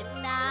็นนา